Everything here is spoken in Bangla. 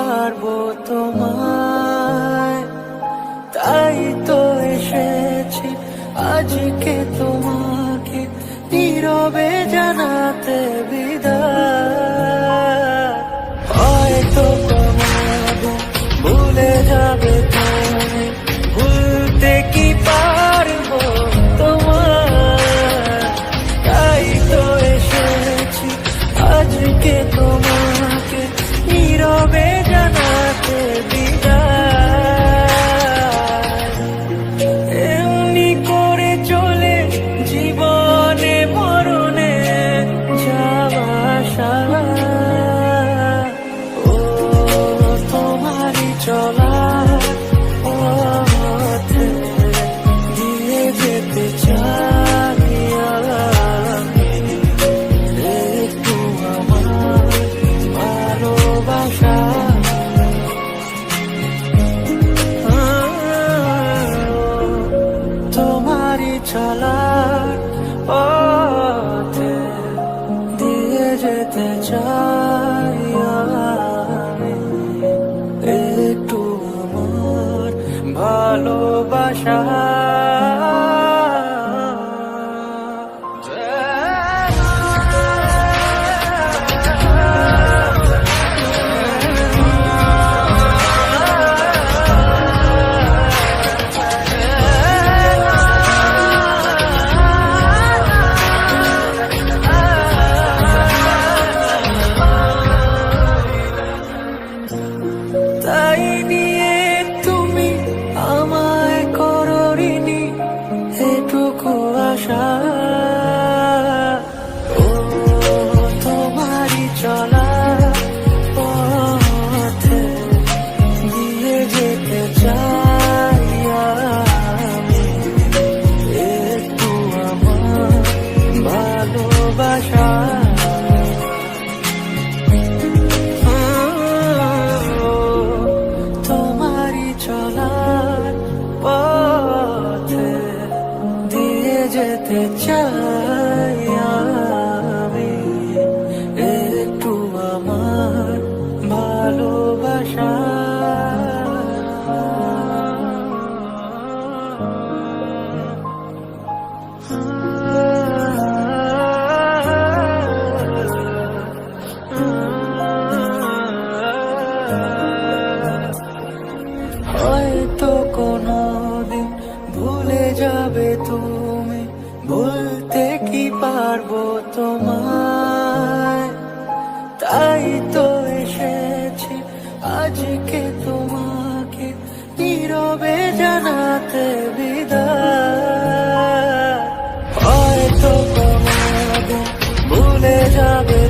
পারব তোমায়। তাই তো এসেছি আজকে তোমাকে নীরবে জানাতে বিদায়। চলার পথে দিয়ে যেতে চাই আমি। একটু আমার ভালোবাসা The child. জানাতে বিদায়। হয়তো কোনো ভুলে যাবে